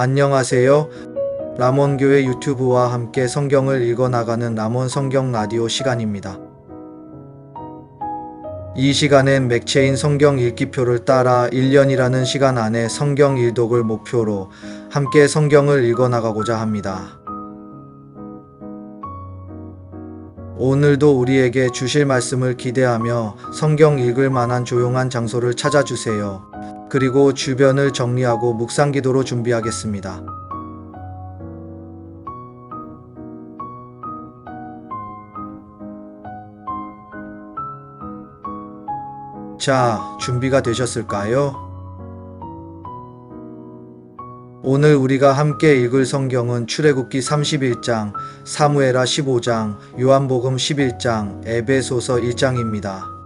안녕하세요. 라몬교회 유튜브와 함께 성경을 읽어나가는 라몬 성경 라디오 시간입니다. 이 시간엔 맥체인 성경 읽기표를 따라 1년이라는 시간 안에 성경 일독을 목표로 함께 성경을 읽어나가고자 합니다. 오늘도 우리에게 주실 말씀을 기대하며 성경 읽을 만한 조용한 장소를 찾아주세요. 그리고 주변을 정리하고 묵상 기도로 준비하겠습니다. 자, 준비가 되셨을까요? 오늘 우리가 함께 읽을 성경은 출애굽기 31장, 사무에라 15장, 요한복음 11장, 에베소서 1장입니다.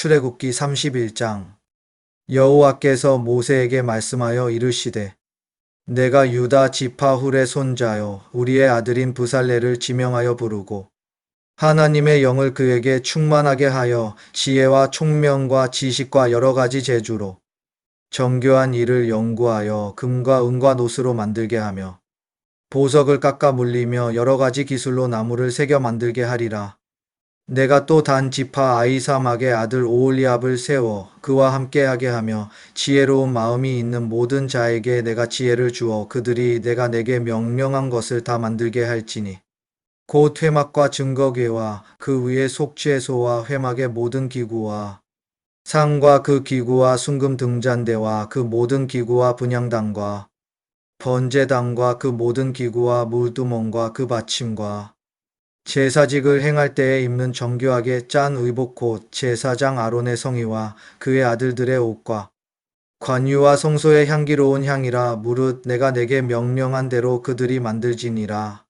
출애굽기 31장 여호와께서 모세에게 말씀하여 이르시되 내가 유다 지파 훌의 손자요 우리의 아들인 부살레를 지명하여 부르고 하나님의 영을 그에게 충만하게 하여 지혜와 총명과 지식과 여러 가지 재주로 정교한 일을 연구하여 금과 은과 노스로 만들게 하며 보석을 깎아 물리며 여러 가지 기술로 나무를 새겨 만들게 하리라. 내가 또 단 지파 아이사막의 아들 오올리압을 세워 그와 함께하게 하며 지혜로운 마음이 있는 모든 자에게 내가 지혜를 주어 그들이 내가 내게 명령한 것을 다 만들게 할지니 곧 회막과 증거궤와 그 위에 속죄소와 회막의 모든 기구와 상과 그 기구와 순금 등잔대와 그 모든 기구와 분향단과 번제단과 그 모든 기구와 물두멍과 그 받침과 제사직을 행할 때에 입는 정교하게 짠 의복 곧 제사장 아론의 성의와 그의 아들들의 옷과 관유와 성소의 향기로운 향이라 무릇 내가 내게 명령한 대로 그들이 만들지니라.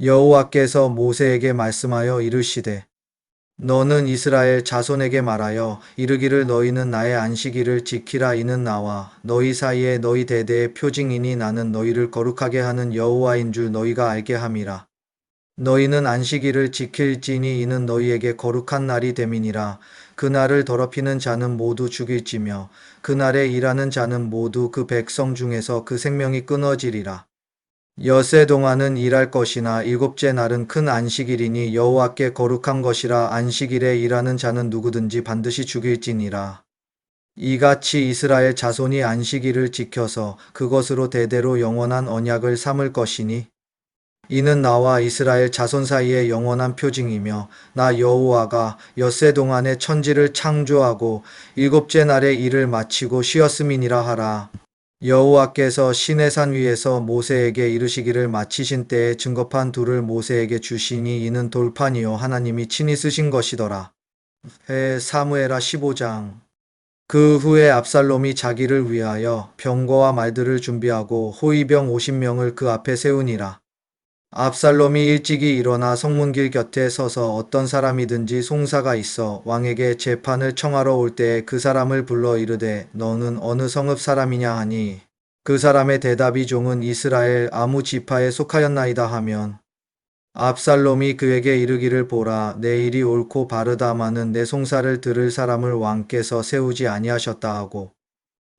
여호와께서 모세에게 말씀하여 이르시되 너는 이스라엘 자손에게 말하여 이르기를 너희는 나의 안식일을 지키라 이는 나와 너희 사이에 너희 대대의 표징이니 나는 너희를 거룩하게 하는 여호와인 줄 너희가 알게 함이라. 너희는 안식일을 지킬지니 이는 너희에게 거룩한 날이 됨이니라. 그날을 더럽히는 자는 모두 죽일지며 그날에 일하는 자는 모두 그 백성 중에서 그 생명이 끊어지리라. 여세 동안은 일할 것이나 일곱째 날은 큰 안식일이니 여호와께 거룩한 것이라 안식일에 일하는 자는 누구든지 반드시 죽일지니라. 이같이 이스라엘 자손이 안식일을 지켜서 그것으로 대대로 영원한 언약을 삼을 것이니 이는 나와 이스라엘 자손 사이의 영원한 표징이며 나 여호와가 엿새 동안에 천지를 창조하고 일곱째 날에 일을 마치고 쉬었음이니라 하라. 여호와께서 시내산 위에서 모세에게 이르시기를 마치신 때에 증거판 둘을 모세에게 주시니 이는 돌판이요 하나님이 친히 쓰신 것이더라. 해 사무에라 15장 그 후에 압살롬이 자기를 위하여 병거와 말들을 준비하고 호위병 50명을 그 앞에 세우니라. 압살롬이 일찍이 일어나 성문길 곁에 서서 어떤 사람이든지 송사가 있어 왕에게 재판을 청하러 올 때에 그 사람을 불러 이르되 너는 어느 성읍 사람이냐 하니 그 사람의 대답이 종은 이스라엘 아무 지파에 속하였나이다 하면 압살롬이 그에게 이르기를 보라 내 일이 옳고 바르다마는 내 송사를 들을 사람을 왕께서 세우지 아니하셨다 하고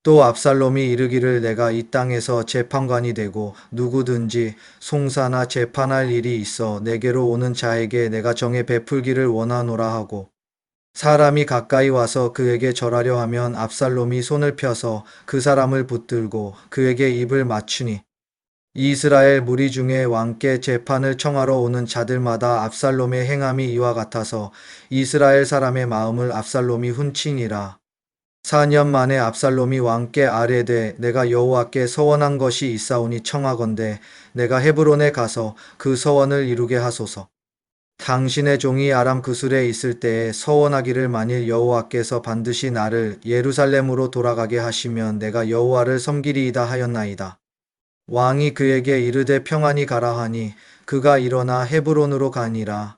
또 압살롬이 이르기를 내가 이 땅에서 재판관이 되고 누구든지 송사나 재판할 일이 있어 내게로 오는 자에게 내가 정해 베풀기를 원하노라 하고 사람이 가까이 와서 그에게 절하려 하면 압살롬이 손을 펴서 그 사람을 붙들고 그에게 입을 맞추니 이스라엘 무리 중에 왕께 재판을 청하러 오는 자들마다 압살롬의 행함이 이와 같아서 이스라엘 사람의 마음을 압살롬이 훔치니라. 4년 만에 압살롬이 왕께 아뢰되 내가 여호와께 서원한 것이 있사오니 청하건대 내가 헤브론에 가서 그 서원을 이루게 하소서. 당신의 종이 아람 그술에 있을 때에 서원하기를 만일 여호와께서 반드시 나를 예루살렘으로 돌아가게 하시면 내가 여호와를 섬기리이다 하였나이다. 왕이 그에게 이르되 평안히 가라 하니 그가 일어나 헤브론으로 가니라.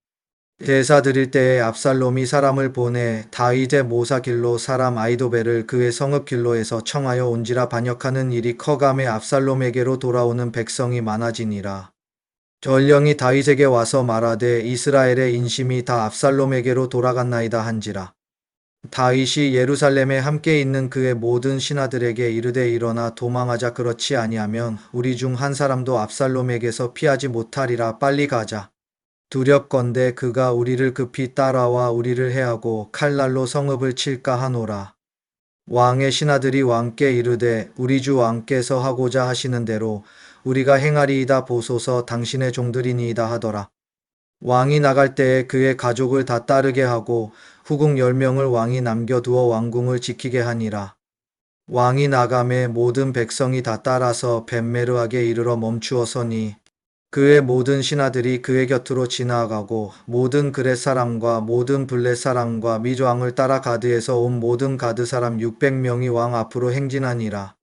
제사 드릴 때에 압살롬이 사람을 보내 다윗의 모사길로 사람 아이도벨을 그의 성읍 길로에서 청하여 온지라 반역하는 일이 커감에 압살롬에게로 돌아오는 백성이 많아지니라. 전령이 다윗에게 와서 말하되 이스라엘의 인심이 다 압살롬에게로 돌아갔나이다 한지라. 다윗이 예루살렘에 함께 있는 그의 모든 신하들에게 이르되 일어나 도망하자 그렇지 아니하면 우리 중 한 사람도 압살롬에게서 피하지 못하리라 빨리 가자. 두렵건대 그가 우리를 급히 따라와 우리를 해하고 칼날로 성읍을 칠까 하노라. 왕의 신하들이 왕께 이르되 우리 주 왕께서 하고자 하시는 대로 우리가 행하리이다 보소서 당신의 종들이니이다 하더라. 왕이 나갈 때에 그의 가족을 다 따르게 하고 후궁 열 명을 왕이 남겨두어 왕궁을 지키게 하니라. 왕이 나감에 모든 백성이 다 따라서 벤메르하게 이르러 멈추어서니 그의 모든 신하들이 그의 곁으로 지나가고 모든 그렛 사람과 모든 블렛 사람과 미조 왕을 따라 가드에서 온 모든 가드 사람 600명이 왕 앞으로 행진하니라.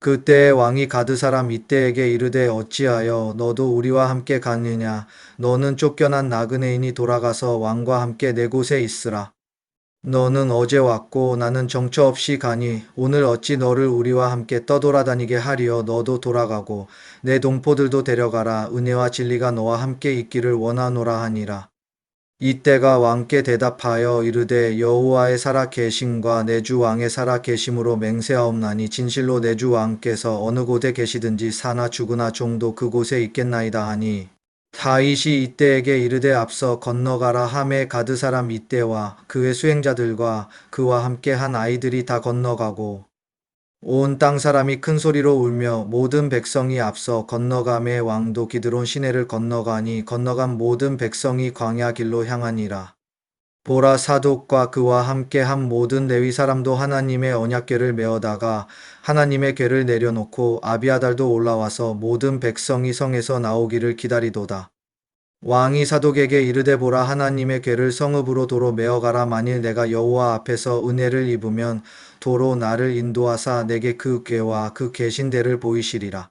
그때에 왕이 가드 사람 이때에게 이르되 어찌하여 너도 우리와 함께 가느냐 너는 쫓겨난 나그네인이 돌아가서 왕과 함께 내 곳에 있으라. 너는 어제 왔고 나는 정처 없이 가니 오늘 어찌 너를 우리와 함께 떠돌아다니게 하리여 너도 돌아가고 내 동포들도 데려가라 은혜와 진리가 너와 함께 있기를 원하노라 하니라. 이때가 왕께 대답하여 이르되 여호와의 살아 계심과 내 주 왕의 살아 계심으로 맹세하옵나니 진실로 내 주 왕께서 어느 곳에 계시든지 사나 죽으나 종도 그곳에 있겠나이다 하니 다윗이 이때에게 이르되 앞서 건너가라 함에 가드 사람 이때와 그의 수행자들과 그와 함께 한 아이들이 다 건너가고 온 땅 사람이 큰 소리로 울며 모든 백성이 앞서 건너감에 왕도 기드론 시내를 건너가니 건너간 모든 백성이 광야 길로 향하니라. 보라 사독과 그와 함께 한 모든 레위 사람도 하나님의 언약궤를 메어다가 하나님의 궤를 내려놓고 아비아달도 올라와서 모든 백성이 성에서 나오기를 기다리도다. 왕이 사독에게 이르되 보라 하나님의 궤를 성읍으로 도로 메어가라 만일 내가 여호와 앞에서 은혜를 입으면 도로 나를 인도하사 내게 그 궤와 그 계신대를 보이시리라.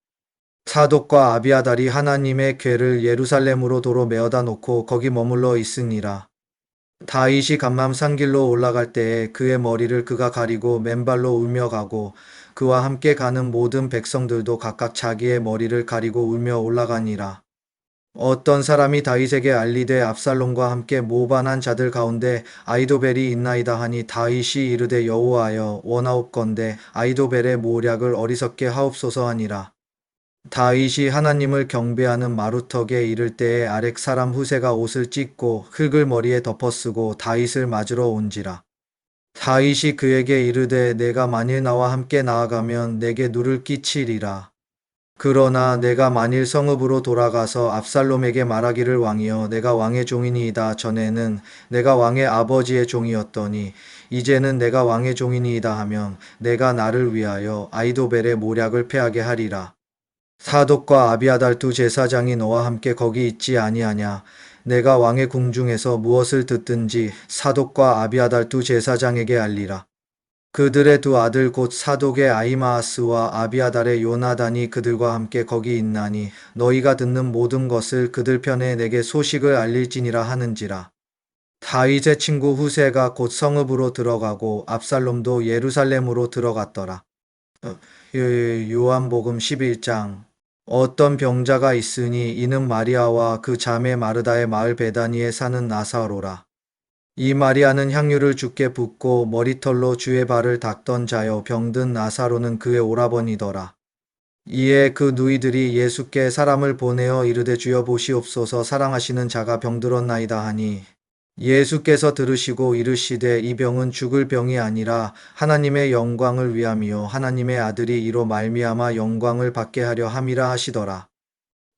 사독과 아비아달이 하나님의 궤를 예루살렘으로 도로 메어다 놓고 거기 머물러 있으니라. 다윗이 감람 산 길로 올라갈 때에 그의 머리를 그가 가리고 맨발로 울며 가고 그와 함께 가는 모든 백성들도 각각 자기의 머리를 가리고 울며 올라가니라. 어떤 사람이 다윗에게 알리되 압살롬과 함께 모반한 자들 가운데 아이도벨이 있나이다 하니 다윗이 이르되 여호와여 원하옵건대 아이도벨의 모략을 어리석게 하옵소서 하니라. 다윗이 하나님을 경배하는 마루턱에 이를 때에 아렉 사람 후세가 옷을 찢고 흙을 머리에 덮어쓰고 다윗을 맞으러 온지라. 다윗이 그에게 이르되 내가 만일 나와 함께 나아가면 내게 누를 끼치리라. 그러나 내가 만일 성읍으로 돌아가서 압살롬에게 말하기를 왕이여 내가 왕의 종이니이다 전에는 내가 왕의 아버지의 종이었더니 이제는 내가 왕의 종이니이다 하면 내가 나를 위하여 아이도벨의 모략을 패하게 하리라. 사독과 아비아달 두 제사장이 너와 함께 거기 있지 아니하냐 내가 왕의 궁중에서 무엇을 듣든지 사독과 아비아달 두 제사장에게 알리라. 그들의 두 아들 곧 사독의 아이마아스와 아비아달의 요나단이 그들과 함께 거기 있나니 너희가 듣는 모든 것을 그들 편에 내게 소식을 알릴지니라 하는지라. 다윗의 친구 후세가 곧 성읍으로 들어가고 압살롬도 예루살렘으로 들어갔더라. 어, 요- 요한복음 11장 어떤 병자가 있으니 이는 마리아와 그 자매 마르다의 마을 베다니에 사는 나사로라. 이 마리아는 향유를 주께 붓고 머리털로 주의 발을 닦던 자여 병든 나사로는 그의 오라버니더라. 이에 그 누이들이 예수께 사람을 보내어 이르되 주여 보시옵소서 사랑하시는 자가 병들었나이다 하니 예수께서 들으시고 이르시되 이 병은 죽을 병이 아니라 하나님의 영광을 위함이요 하나님의 아들이 이로 말미암아 영광을 받게 하려 함이라 하시더라.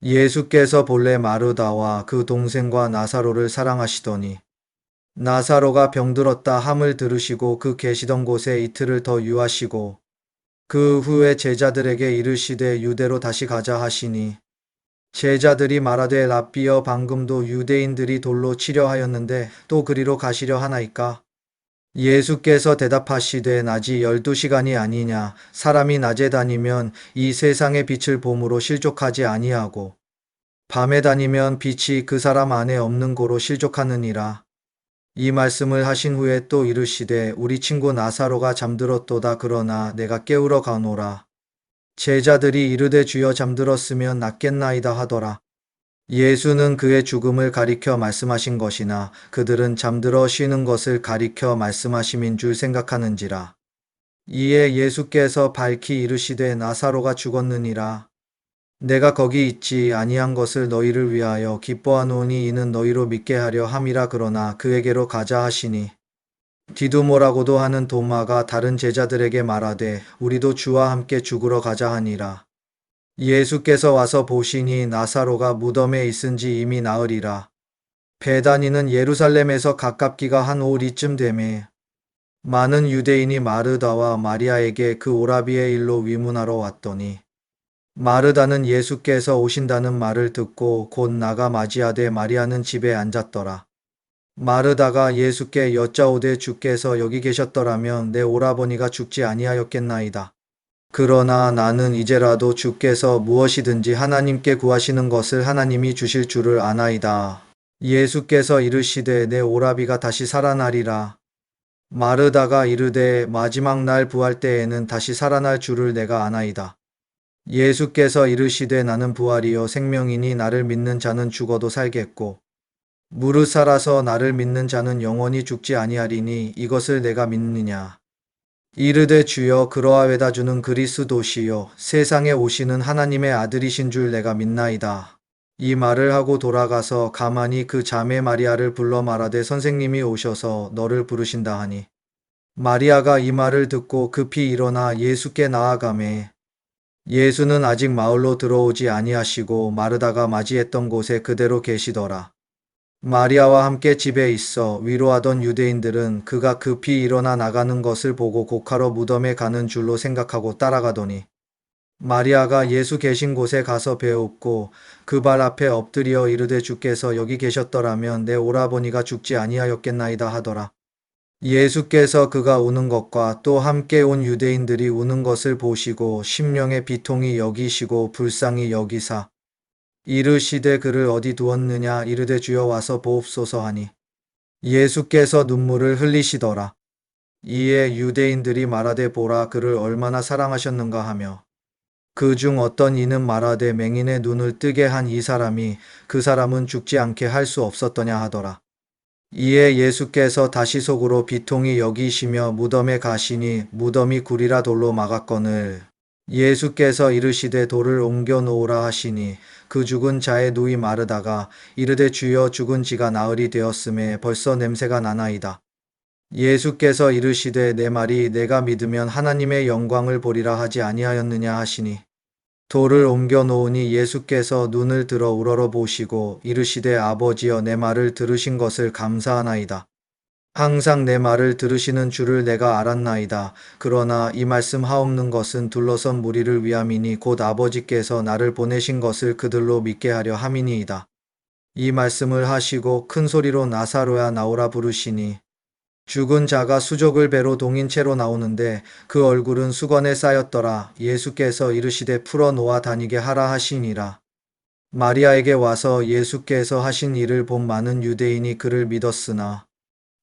예수께서 본래 마르다와 그 동생과 나사로를 사랑하시더니 나사로가 병들었다 함을 들으시고 그 계시던 곳에 이틀을 더 유하시고 그 후에 제자들에게 이르시되 유대로 다시 가자 하시니 제자들이 말하되 랍비여 방금도 유대인들이 돌로 치려 하였는데 또 그리로 가시려 하나이까? 예수께서 대답하시되 낮이 열두 시간이 아니냐 사람이 낮에 다니면 이 세상의 빛을 봄으로 실족하지 아니하고 밤에 다니면 빛이 그 사람 안에 없는 고로 실족하느니라. 이 말씀을 하신 후에 또 이르시되 우리 친구 나사로가 잠들었도다 그러나 내가 깨우러 가노라. 제자들이 이르되 주여 잠들었으면 낫겠나이다 하더라. 예수는 그의 죽음을 가리켜 말씀하신 것이나 그들은 잠들어 쉬는 것을 가리켜 말씀하심인 줄 생각하는지라. 이에 예수께서 밝히 이르시되 나사로가 죽었느니라. 내가 거기 있지 아니한 것을 너희를 위하여 기뻐하노니 이는 너희로 믿게 하려 함이라 그러나 그에게로 가자 하시니 디두모라고도 하는 도마가 다른 제자들에게 말하되 우리도 주와 함께 죽으러 가자 하니라. 예수께서 와서 보시니 나사로가 무덤에 있은 지 이미 나으리라. 베다니는 예루살렘에서 가깝기가 한 오리쯤 되매 많은 유대인이 마르다와 마리아에게 그 오라비의 일로 위문하러 왔더니 마르다는 예수께서 오신다는 말을 듣고 곧 나가 맞이하되 마리아는 집에 앉았더라. 마르다가 예수께 여짜오되 주께서 여기 계셨더라면 내 오라버니가 죽지 아니하였겠나이다. 그러나 나는 이제라도 주께서 무엇이든지 하나님께 구하시는 것을 하나님이 주실 줄을 아나이다. 예수께서 이르시되 내 오라비가 다시 살아나리라. 마르다가 이르되 마지막 날 부활 때에는 다시 살아날 줄을 내가 아나이다. 예수께서 이르시되 나는 부활이요 생명이니 나를 믿는 자는 죽어도 살겠고 살아서 나를 믿는 자는 영원히 죽지 아니하리니 이것을 내가 믿느냐 이르되 주여 그러하외다 주는 그리스도시요 세상에 오시는 하나님의 아들이신 줄 내가 믿나이다. 이 말을 하고 돌아가서 가만히 그 자매 마리아를 불러 말하되 선생님이 오셔서 너를 부르신다 하니 마리아가 이 말을 듣고 급히 일어나 예수께 나아가매 예수는 아직 마을로 들어오지 아니하시고 마르다가 맞이했던 곳에 그대로 계시더라. 마리아와 함께 집에 있어 위로하던 유대인들은 그가 급히 일어나 나가는 것을 보고 곡하러 무덤에 가는 줄로 생각하고 따라가더니 마리아가 예수 계신 곳에 가서 배웠고 그 발 앞에 엎드려 이르되 주께서 여기 계셨더라면 내 오라버니가 죽지 아니하였겠나이다 하더라. 예수께서 그가 우는 것과 또 함께 온 유대인들이 우는 것을 보시고 심령의 비통이 여기시고 불쌍히 여기사 이르시되 그를 어디 두었느냐 이르되 주여 와서 보옵소서 하니 예수께서 눈물을 흘리시더라. 이에 유대인들이 말하되 보라 그를 얼마나 사랑하셨는가 하며 그 중 어떤 이는 말하되 맹인의 눈을 뜨게 한 이 사람이 그 사람은 죽지 않게 할 수 없었더냐 하더라. 이에 예수께서 다시 속으로 비통이 여기시며 무덤에 가시니 무덤이 구리라 돌로 막았거늘 예수께서 이르시되 돌을 옮겨 놓으라 하시니 그 죽은 자의 누이 마르다가 이르되 주여 죽은 지가 나흘이 되었음에 벌써 냄새가 나나이다. 예수께서 이르시되 내 말이 내가 믿으면 하나님의 영광을 보리라 하지 아니하였느냐 하시니 돌을 옮겨 놓으니 예수께서 눈을 들어 우러러 보시고 이르시되 아버지여 내 말을 들으신 것을 감사하나이다. 항상 내 말을 들으시는 줄을 내가 알았나이다. 그러나 이 말씀 하옵는 것은 둘러선 무리를 위함이니 곧 아버지께서 나를 보내신 것을 그들로 믿게 하려 함이니이다. 이 말씀을 하시고 큰 소리로 나사로야 나오라 부르시니 죽은 자가 수족을 배로 동인 채로 나오는데 그 얼굴은 수건에 쌓였더라. 예수께서 이르시되 풀어 놓아 다니게 하라 하시니라. 마리아에게 와서 예수께서 하신 일을 본 많은 유대인이 그를 믿었으나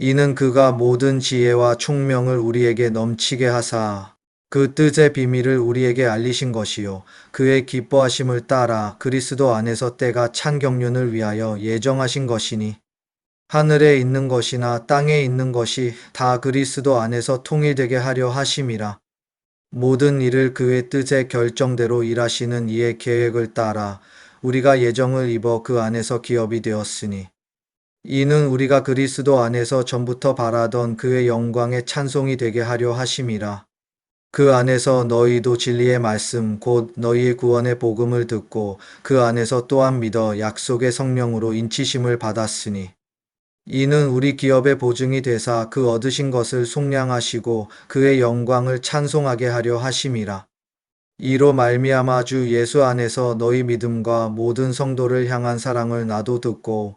이는 그가 모든 지혜와 총명을 우리에게 넘치게 하사 그 뜻의 비밀을 우리에게 알리신 것이요. 그의 기뻐하심을 따라 그리스도 안에서 때가 찬 경륜을 위하여 예정하신 것이니 하늘에 있는 것이나 땅에 있는 것이 다 그리스도 안에서 통일되게 하려 하심이라. 모든 일을 그의 뜻의 결정대로 일하시는 이의 계획을 따라 우리가 예정을 입어 그 안에서 기업이 되었으니 이는 우리가 그리스도 안에서 전부터 바라던 그의 영광의 찬송이 되게 하려 하심이라. 그 안에서 너희도 진리의 말씀 곧 너희의 구원의 복음을 듣고 그 안에서 또한 믿어 약속의 성령으로 인치심을 받았으니 이는 우리 기업의 보증이 되사 그 얻으신 것을 속량하시고 그의 영광을 찬송하게 하려 하심이라. 이로 말미암아 주 예수 안에서 너희 믿음과 모든 성도를 향한 사랑을 나도 듣고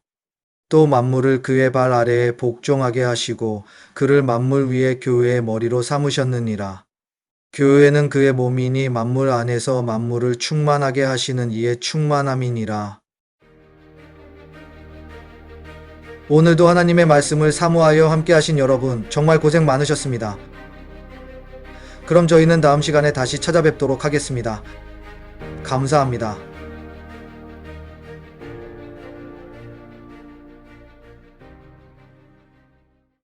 또 만물을 그의 발 아래에 복종하게 하시고 그를 만물 위에 교회의 머리로 삼으셨느니라. 교회는 그의 몸이니 만물 안에서 만물을 충만하게 하시는 이의 충만함이니라. 오늘도 하나님의 말씀을 사모하여 함께 하신 여러분 정말 고생 많으셨습니다. 그럼 저희는 다음 시간에 다시 찾아뵙도록 하겠습니다. 감사합니다.